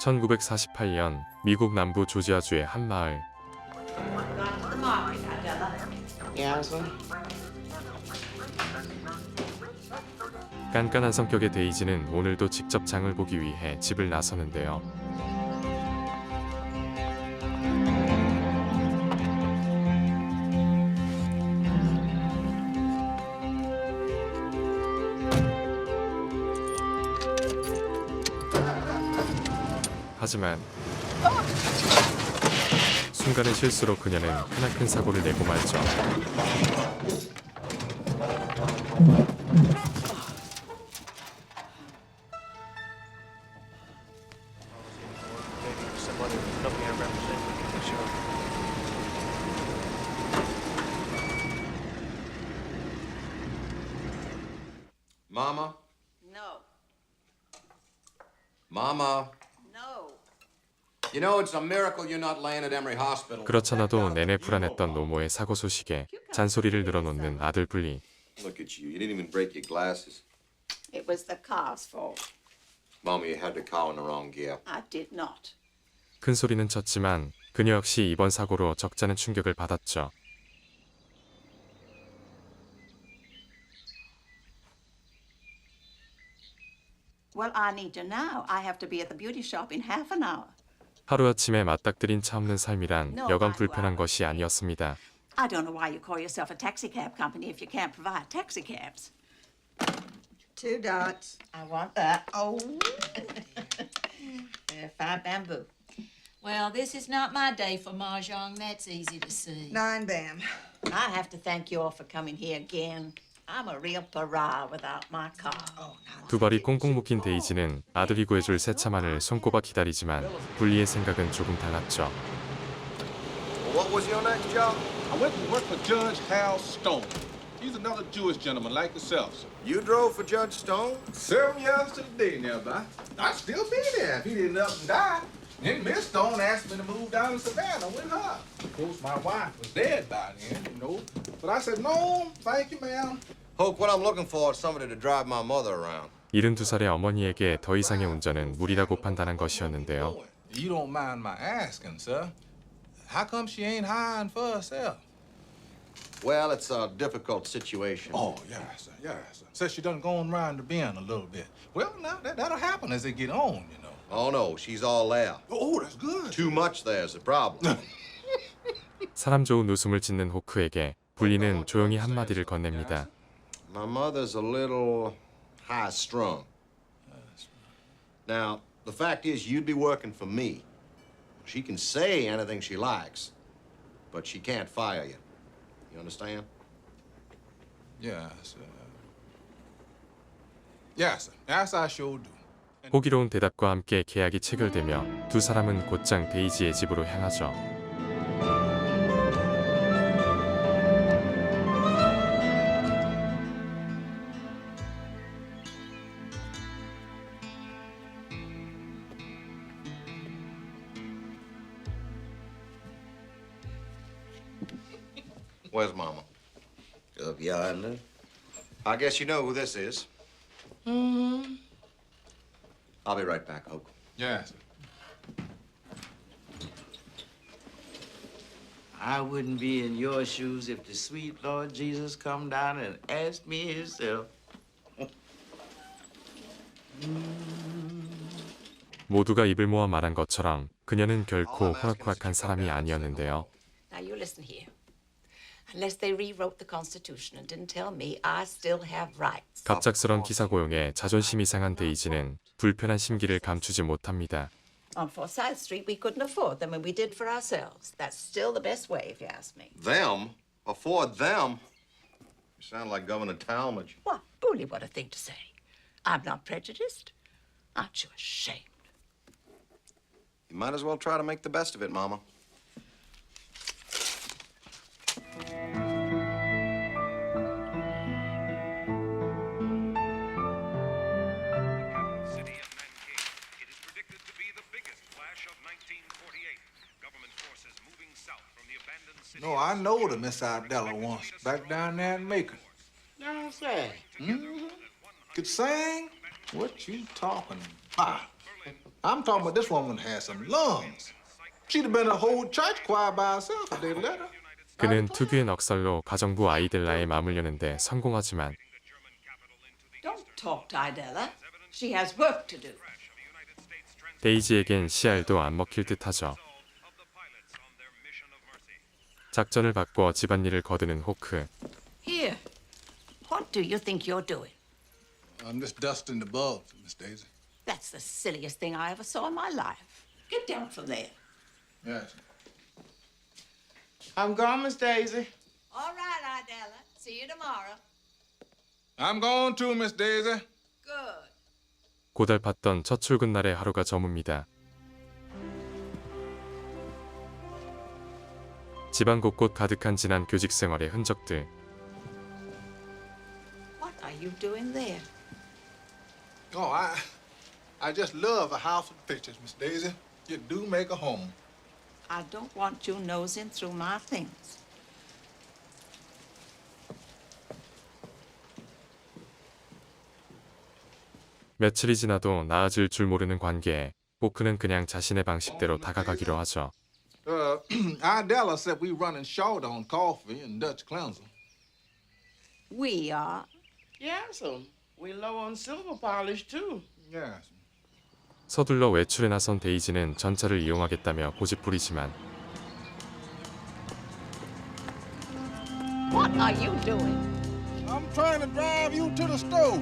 1948년 미국 남부 조지아주의 한 마을. 깐깐한 성격의 데이지는 오늘도 직접 장을 보기 위해 집을 나서는데요. 하지만 순간의 실수로 그녀는 크나큰 사고를 내고 말죠. No, Mama? no. You know, it's a miracle you're not laying at Emory Hospital. 그렇잖아도 내내 불안했던 노모의 사고 소식에 잔소리를 늘어놓는 아들 분리. Look at you. You didn't even break your glasses. It was the car's fault. Mama, you had the car in the wrong gear. I did not. 큰 소리는 쳤지만 그녀 역시 이번 사고로 적잖은 충격을 받았죠. Well, I need to now. I have to be at the beauty shop in half an hour. 하루아침에 맞닥뜨린 차 없는 삶이란 여간 불편한 것이 아니었습니다. I don't know why you call yourself a taxi cab company if you can't provide taxi cabs. Two dots. I want that. Oh, Uh, five bamboo. Well, this is not my day for mahjong. That's easy to see. nine bam. I have to thank you all for coming here again. I'm a real pariah without my car. 두 발이 꽁꽁 묶인 데이지는 아들이 구해줄 새 차만을 손꼽아 기다리지만 분리의 생각은 조금 달랐죠. What was your next job? I went to work for Judge Hal Stone. He's another Jewish gentleman like yourself, sir. You drove for Judge Stone? Seven years to the day now, but I'd still be there if he didn't up and die. Then Miss Stone asked me to move down to Savannah with her. Of course, my wife was dead by then, you know. But I said, no, thank you, ma'am. Hope, what I'm looking for is somebody to drive my mother around. 72살의 어머니에게 더 이상의 운전은 무리라고 판단한 것이었는데요. You don't mind my asking, sir. How come she ain't hiring for herself? Well, it's a difficult situation. Oh, yes, sir, yes, sir. Says she done gone round the bend a little bit. Well, now, that, that'll happen as they get on, you know. know. Oh, no, she's all there. Oh, that's good. Too much there's the problem. 사람 좋은 웃음을 짓는 호크에게 분리는 조용히 한마디를 건넵니다. My mother's a little high strung. Now, the fact is, you'd be working for me. She can say anything she likes, but she can't fire you. You understand? Yes, sir. Yes, sir. Yes, I sure do. 호기로운 대답과 함께 계약이 체결되며 두 사람은 곧장 데이지의 집으로 향하죠. Where's Mama? Up yonder. I guess you know who this is. Mm-hmm. I'll be right back, Hope. Yes. I wouldn't be in your shoes if the sweet Lord Jesus come down and asked me himself. 모두가 입을 모아 말한 것처럼 그녀는 결코 호락호락한 사람이 아니었는데요. Now you listen here. Unless they rewrote the Constitution and didn't tell me I still have rights. 갑작스런 기사 고용에 자존심이 상한 데이지는 불편한 심기를 감추지 못합니다. On Forsyth Street, we couldn't afford them, and we did for ourselves. That's still the best way, if you ask me. Them? Afford them? You sound like Governor Talmadge. What? Bully, what a thing to say. I'm not prejudiced. Aren't you ashamed? You might as well try to make the best of it, Mama. No, I know the Miss Idella once, back down there in Macon. That's right. Could sing? What you talking about? I'm talking about this woman has some lungs. She'd have been a whole church choir by herself if they'd let her. 그는 특유의 넉살로 가정부 아이델라에 마음을 여는데 성공하지만 Don't talk to Idella. She has work to do. 데이지에겐 씨알도 안 먹힐 듯하죠. 작전을 바꿔 집안일을 거두는 호크. Here. What do you think you're doing? I'm just dusting the bulbs, Miss Daisy. That's the silliest thing I ever saw in my life. Get down from there. Yes. I'm gone, Miss Daisy. All right, Idella. See you tomorrow. I'm going too, Miss Daisy. Good. 고달팠던 첫 출근 날의 하루가 저뭅니다. 집안 곳곳 가득한 지난 교직 생활의 흔적들. What are you doing there? Oh, I, I just love a house with pictures, Miss Daisy. You do make a home. I don't want you nosing through my things. 며칠이 지나도 나아질 줄 모르는 관계에 호크는 그냥 자신의 방식대로 다가가기로 하죠. Uh, Idella said we running short on coffee and Dutch cleanser. We are. Yes, um, we low on silver polish too. Yes. 서둘러 외출에 나선 데이지는 전차를 이용하겠다며 고집부리지만 What are you doing? I'm trying to drive you to the stove.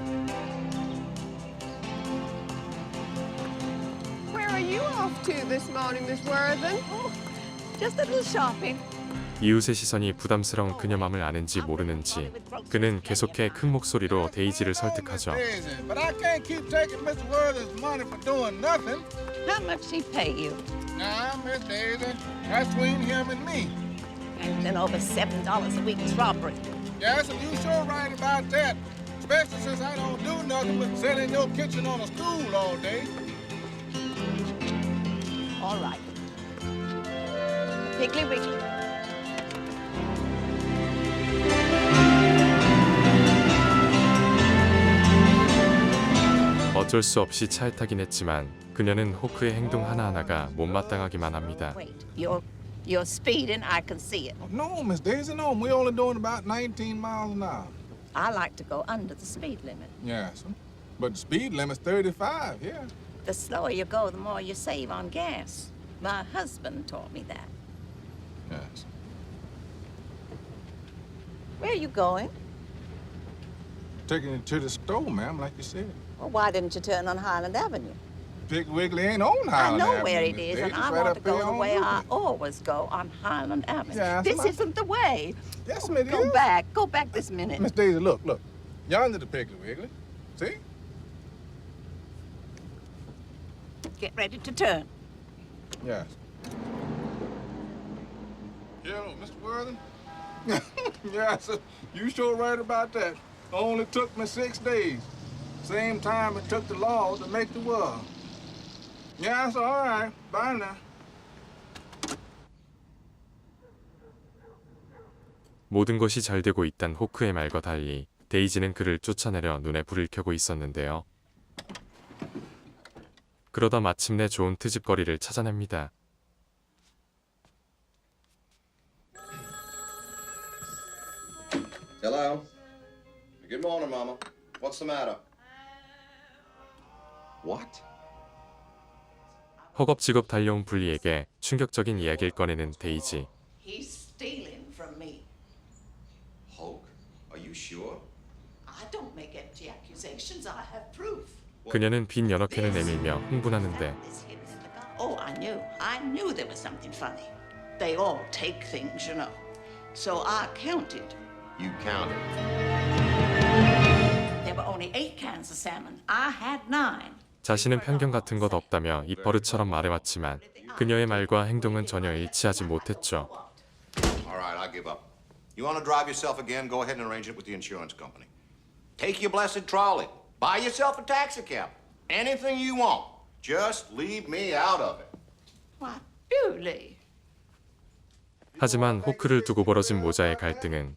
Where are you off to this morning, Miss Worthen? Just a little shopping. 이웃의 시선이 부담스러운 그녀 맘을 아는지 모르는지 그는 계속해 큰 목소리로 데이지를 설득하죠. But I can't keep taking Miss Worthen's money for doing nothing. How much she pay you? Now, Miss Daisy, that's between him and me. And then over seven dollars a week is robbery. Yes, and you sure right about that. Especially since I don't do nothing but sit in your kitchen on a stool all day. All right. Piggly Wiggly. 어쩔 수 없이 차에 타긴 했지만 그녀는 호크의 행동 하나하나가 못마땅하기만 합니다. Wait, you're you're speeding. I can see it. No, Miss Daisy, no. we only doing about 19 miles an hour. I like to go under the speed limit. Yes, but the speed limit's 35, yeah. The slower you go, the more you save on gas. My husband taught me that. Yes. Where are you going? Taking it to the store, ma'am, like you said. Well, why didn't you turn on Highland Avenue? Big Wiggly ain't on Highland. I know Avenue, where it is, and I want to go the way I always go on Highland Avenue. This isn't the way. Yes, Miss Go back. Go back this minute. Miss Daisy, look, look. Yonder the Piggly Wiggly. See? Get ready to turn. Yes. Hello, Mr. Worthen? yes, you sure right about that. Only took me six days. Same time it took the law to make the world. Yes, all right. Bye now. 모든 것이 잘 되고 있단 호크의 말과 달리 데이지는 그를 쫓아내려 눈에 불을 켜고 있었는데요. 그러다 마침내 좋은 트집거리를 찾아냅니다. Hello? Good morning, Mama. What's the matter? What? 허겁지겁 달려온 분리에게 충격적인 이야기를 꺼내는 데이지. He's stealing from me. Hulk? Are you sure? I don't make empty accusations. I have proof. 그녀는 빈 연어캔을 내밀며 흥분하는데 Oh, I knew. I knew there was something funny. They all take things, you know. So I counted. You counted. There were only eight cans of salmon. I had nine. 자신은 편견 같은 것 없다며 입버릇처럼 말해왔지만 그녀의 말과 행동은 전혀 일치하지 못했죠. All right, I give up. You want to drive yourself again? Go ahead and arrange it with the insurance company. Take your blessed trolley. Buy yourself a taxi cab. Anything you want. Just leave me out of it. Why, Bewley. 하지만 호크를 두고 벌어진 모자의 갈등은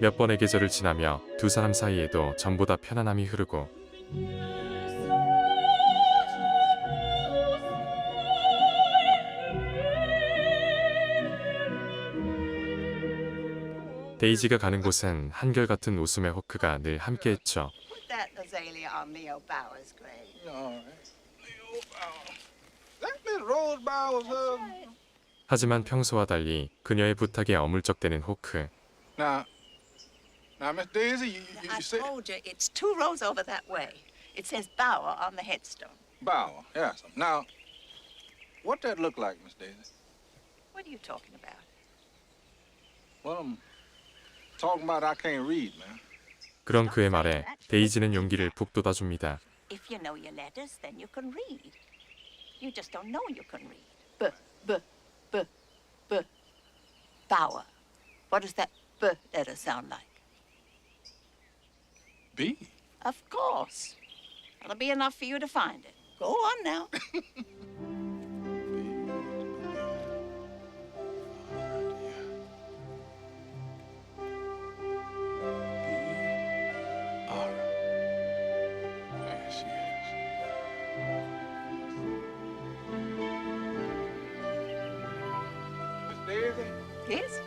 몇 번의 계절을 지나며 두 사람 사이에도 전보다 편안함이 흐르고 데이지가 가는 곳엔 한결같은 웃음의 호크가 늘 함께했죠. 하지만 평소와 달리 그녀의 부탁에 어물쩍대는 호크. Now, now, Miss Daisy, you, you, I you said told you, it's two rows over that way. It says Bower on the headstone. Bauer. Yes. Now, what that look like, Miss Daisy? What are you talking about? Well, I'm talking about I can't read, man. 그런 그의 말에 데이지는 용기를 북돋아줍니다. If you know your letters, then you can read. You just don't know you can read. B, b, b, b. Bower. What does that b letter sound like? B. Of course. That'll be enough for you to find it. Go on now. yes?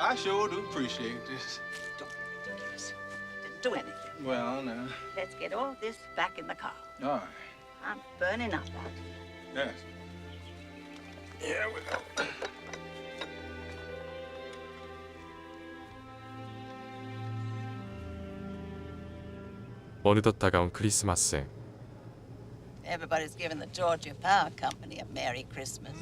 I sure do appreciate this. Don't be ridiculous. Didn't do anything. Well, now, Let's get all this back in the car. all right. I'm burning up out here. Yes. Here we go. 어느덧 다가온 크리스마스. Everybody's giving the Georgia Power Company a Merry Christmas.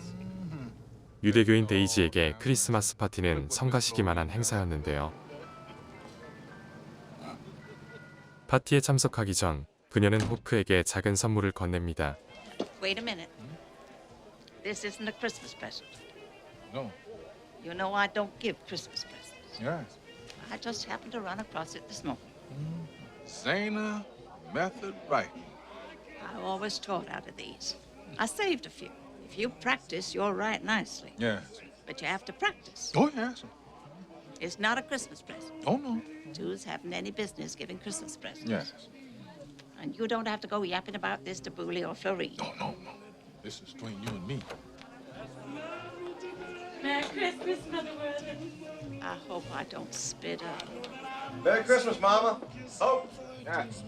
유대교인 데이지에게 크리스마스 파티는 성가시기만 한 행사였는데요. 파티에 참석하기 전 그녀는 호크에게 작은 선물을 건넵니다. Wait a minute. This isn't a Christmas present. No. You know I don't give Christmas presents. Yes. I just happened to run across it this morning. Zana Method Writing. I always taught out of these. I saved a few. If you practice, you'll write nicely. Yes. But you have to practice. Oh, yes. It's not a Christmas present. Oh, no. Jews haven't any business giving Christmas presents. Yes. And you don't have to go yapping about this to Booley or Florine. No, no, no. This is between you and me. Merry Christmas, Mother Worthing. I hope I don't spit up. Merry Christmas, Mama. Oh. Yes.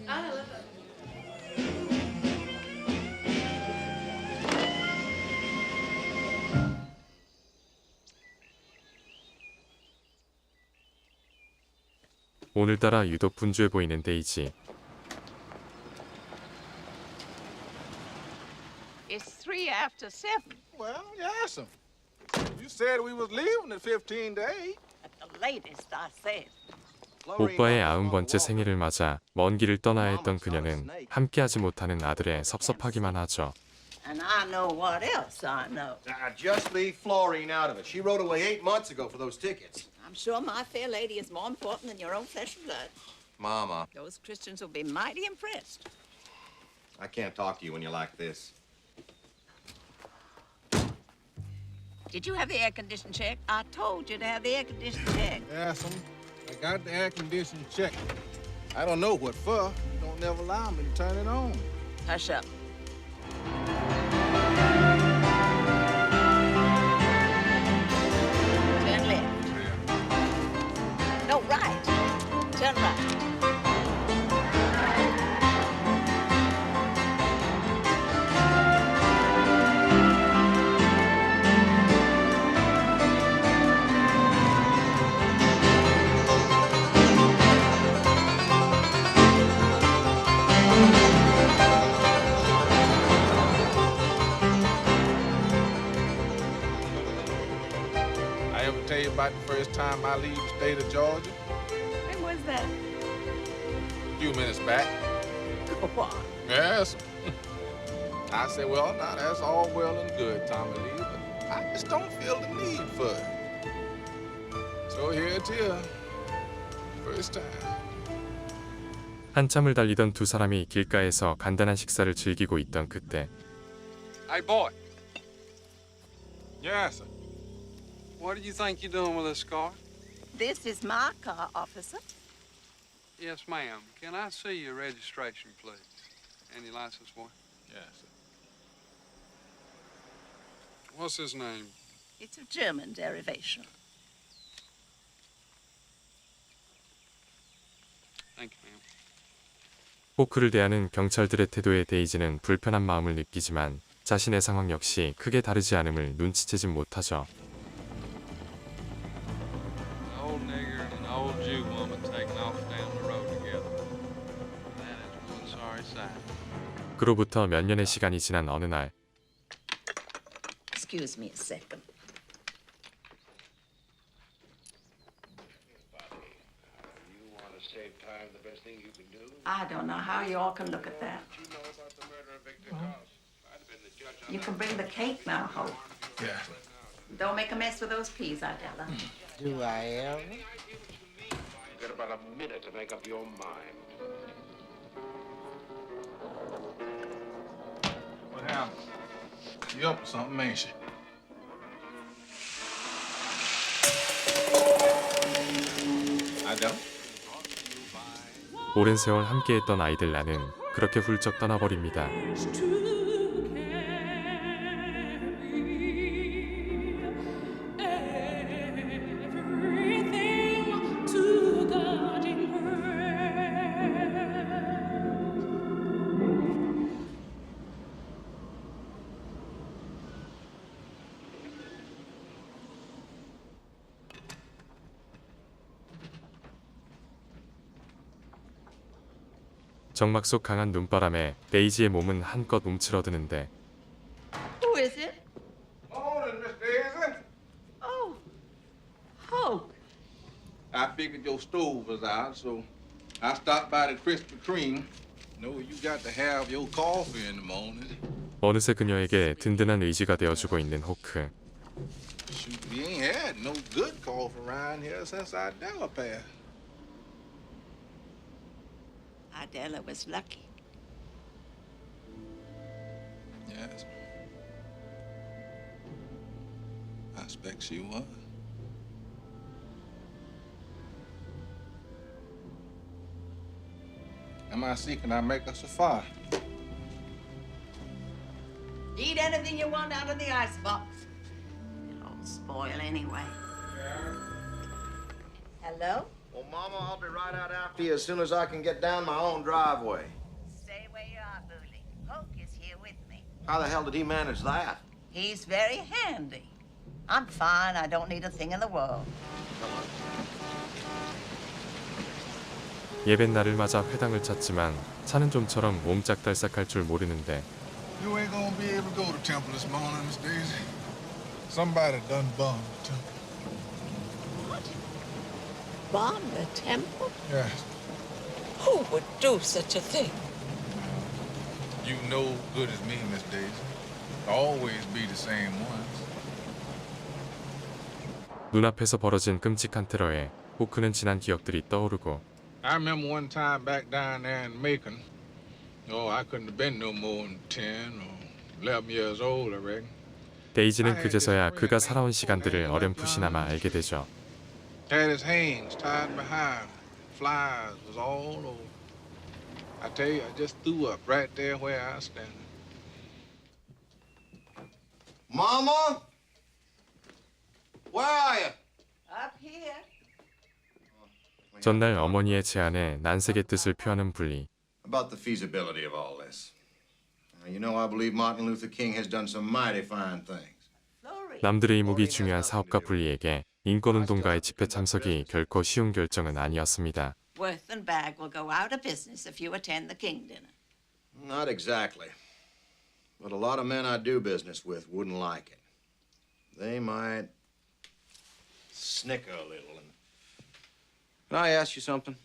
오늘따라 유독 분주해 보이는 데이지. It's three after seven. Well, yes. um, You said we was leaving at 15 to 8. At the latest, I said. 오빠의 아흔 번째 생일을 맞아 먼 길을 떠나야 했던 그녀는 함께하지 못하는 아들에 섭섭하기만 하죠. And I know what else I know. Now, just leave Florine out of it. She rode away eight months ago for those tickets. I'm sure my fair lady is more important than your own flesh and blood. Mama, Those Christians will be mighty impressed. I can't talk to you when you're like this. Did you have the air condition checked? I told you to have the air condition checked. Yes, um, I got the air conditioning checked. I don't know what for. You don't never allow me to turn it on. Hush up. Night the first time I leave the state of Georgia? When was that? A few minutes back. Go on. Yes. I said, well, now that's all well and good, Tommy Lee, but I just don't feel the need for it. So here it is. First time. 한참을 달리던 두 사람이 길가에서 간단한 식사를 즐기고 있던 그때 Hey, boy, Yes, sir. What do you think you're doing with this car? This is my car, officer. Yes, ma'am. Can I see your registration, please? And your license, boy? Yes, sir. What's his name? It's of German derivation. Thank you, ma'am. 호크를 대하는 경찰들의 태도에 데이지는 불편한 마음을 느끼지만 자신의 상황 역시 크게 다르지 않음을 눈치채진 못하죠. taking off down the road together. That is one sorry sight. 그로부터 몇 년의 시간이 지난 어느 날 Excuse me a second. I don't know how you all can look at that. You can bring the cake now, Hope. Yes. Don't make a mess with those peas, Idella. Do I ever? Got about a minute to make up your mind. What happened? You up to something, ain't she? I don't. 오랜 세월 함께했던 아이들 나는 그렇게 훌쩍 떠나버립니다. 정막 속 강한 눈바람에 데이지의 몸은 한껏 움츠러드는데 Who is it? Morning, Miss Daisy. Oh, Hope. I figured your stove was out, so I stopped by the Krispy Kreme. Know you got to have your coffee in the morning. 어느새 그녀에게 든든한 의지가 되어주고 있는 호크. Shoot, we ain't had no good coffee around here since our Della passed. Idella was lucky. Yes. I expect she was. Am I seeking I make us a fire? Eat anything you want out of the icebox. It'll all spoil anyway. Hello? Well, Mama, I'll be right out after you as soon as I can get down my own driveway. Stay where you are, Booley. Hoke is here with me. How the hell did he manage that? He's very handy. I'm fine. I don't need a thing in the world. 예배 날을 맞아 회당을 찾지만 차는 좀처럼 몸짝달싹할 줄 모르는데 You ain't gonna be able to go to temple this morning, Miss Daisy. Somebody done bombed the temple. Bomb the temple? Yes. Who would do such a thing? You know good as me, Miss Daisy. Always be the same ones. 눈앞에서 벌어진 끔찍한 테러에 호크는 지난 기억들이 떠오르고 I remember one time back down there in Macon. Oh, I couldn't have been no more than 10 or 11 years old, I reckon. 데이지는 그제서야 그가 살아온 시간들을 어렴풋이나마 알게 되죠. Had his hands tied behind. Flies was all over. I tell you, I just threw up right there where I was standing. Mama? Where are you? Up here. 전날 어머니의 제안에 난색의 뜻을 표하는 분리. About the feasibility of all this. Now, you know, I believe Martin Luther King has done some mighty fine things. Florrie. 남들의 이목이 중요한 사업가 분리에게 인권운동가의 집회 참석이 결코 쉬운 결정은 아니었습니다. Worth and Bag will go out of business if you attend the King dinner. Not exactly. But a lot of men I do business with wouldn't like it. They might snicker a little. And can I ask you something?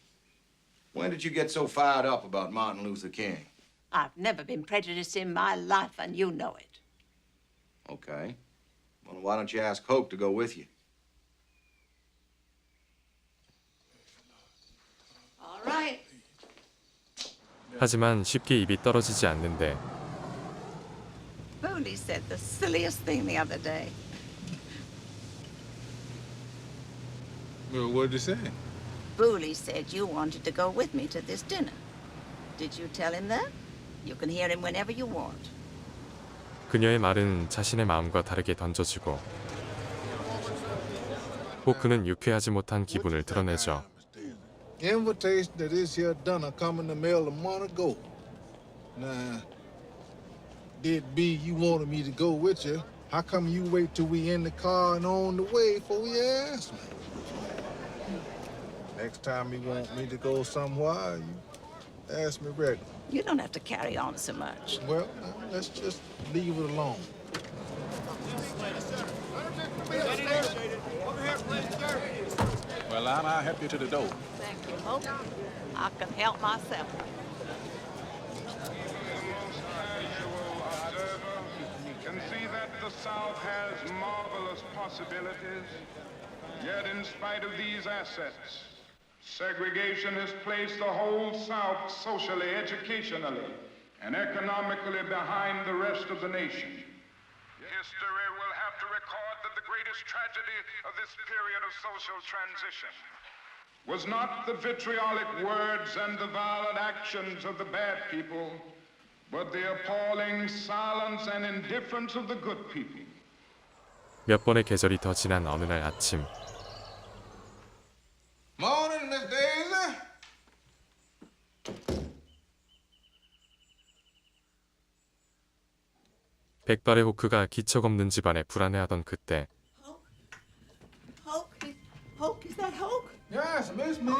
When did you get so fired up about Martin Luther King? I've never been prejudiced in my life, and you know it. Okay. Well, why don't you ask Hope to go with you? 하지만 쉽게 입이 떨어지지 않는데 Booley said the silliest thing the other day. Well, what did he say? Booley said you wanted to go with me to this dinner. Did you tell him that? You can hear him whenever you want. 그녀의 말은 자신의 마음과 다르게 던져지고 호크는 유쾌하지 못한 기분을 드러내죠. Invitation to this here dinner come in the mail a month ago. Now, did be you wanted me to go with you? How come you wait till we in the car and on the way before you ask me? Next time you want me to go somewhere, you ask me regular. You don't have to carry on so much. Well, let's just leave it alone. Well, I'll help you to the door. Thank you, Hope. I can help myself. can see that the South has marvelous possibilities. Yet, in spite of these assets, segregation has placed the whole South socially, educationally, and economically behind the rest of the nation. Tragedy of this period of social transition was not the vitriolic words and the violent actions of the bad people, but the appalling silence and indifference of the good people. 몇 번의 계절이 더 지난 어느 날 아침 Morning, Miss Daisy. 백발의 호크가 기척 없는 집안에 불안해하던 그때 Yes, Miss Me.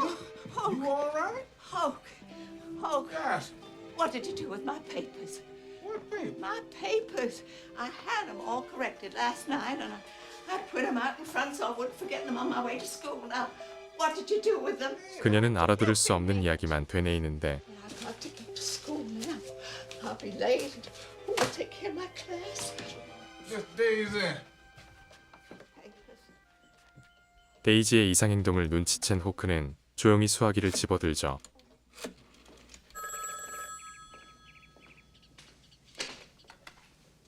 You all right? Hoke, Hoke, Yes. What did you do with my papers? What baby? My papers. I had them all corrected last night, and I, I put them out in front so I wouldn't forget them on my way to school. Now, what did you do with them? 그녀는 알아들을 수 없는 이야기만 되뇌이는데 I've got to get to school now. I'll be late. Who will take care of my class? Miss Daisy. Papers. 데이지의 이상 행동을 눈치챈 호크는 조용히 수화기를 집어들죠.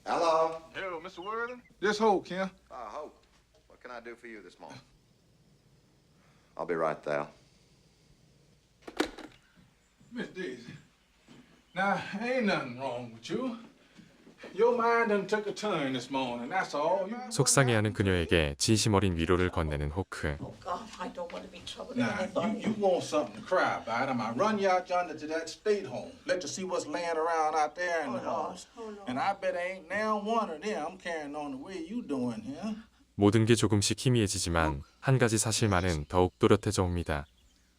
Hello. Hello, Mr. Worthing. This Hope, Kim. Uh, Hope. What can I do for you this morning? I'll be right there. Miss Daisy. Now, ain't nothing wrong with you. 속상해하는 그녀에게 진심 어린 위로를 건네는 호크. Oh, God, I don't want to be troubling Now, anybody. you, you want something to cry about. I'm gonna run you out yonder to that state home. Let you see what's laying around out there in the Oh, Lord. halls. Oh, Lord. And I bet ain't now one of them carrying on the way you doing here. 모든 게 조금씩 희미해지지만 한 가지 사실만은 더욱 또렷해져 옵니다.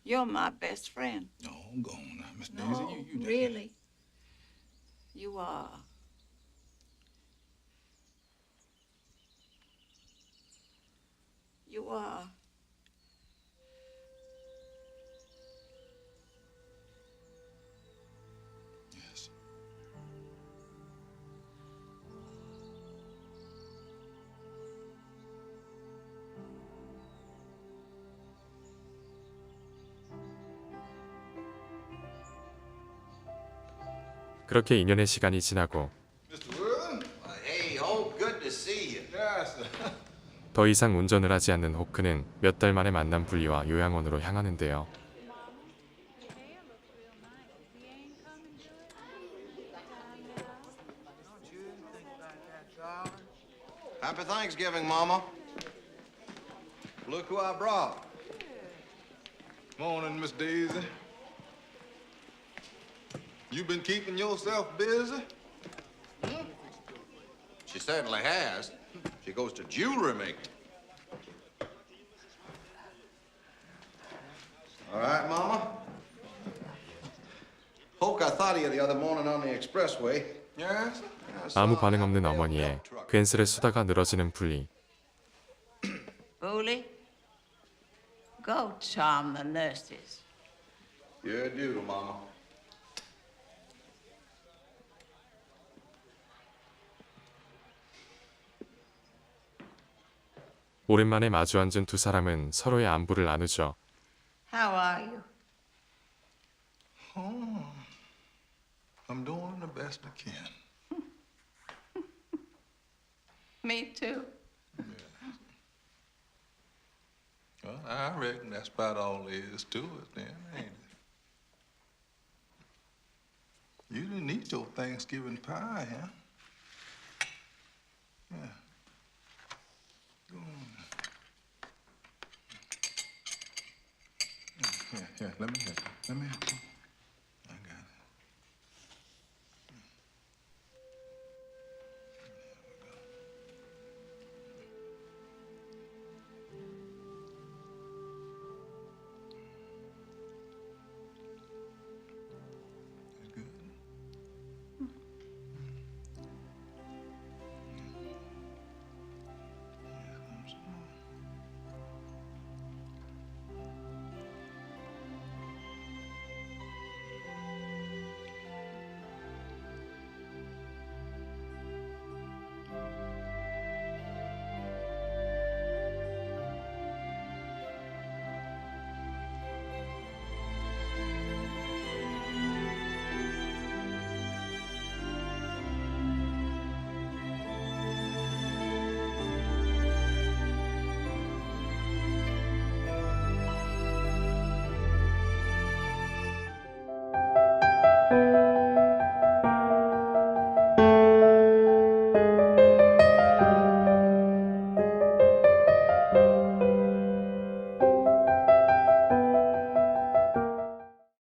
You're my best friend. No, go on now, Miss Daisy. No, you, you really. You are. You are. Yes. 그렇게 2년의 시간이 지나고 Mr. Worthing? Hey, Hope, good to see you. Yes, sir. 더 이상 운전을 하지 않는 호크는 몇 달 만에 만난 분리와 요양원으로 향하는데요. She goes to jewelry making. All right, Mama. Hoke, I thought of you the other morning on the expressway. Yes. 아무 반응 없는 어머니의. 괜스레 수다가 늘어지는 분리. Booley, go charm the nurses. Yeah, do, Mama. 오랜만에 마주 앉은 두 사람은 서로의 안부를 나누죠. How are you? Oh, I'm doing the best I can. Me too. Well, I reckon that's about all there is to it then, ain't it? You didn't eat your Thanksgiving pie, huh?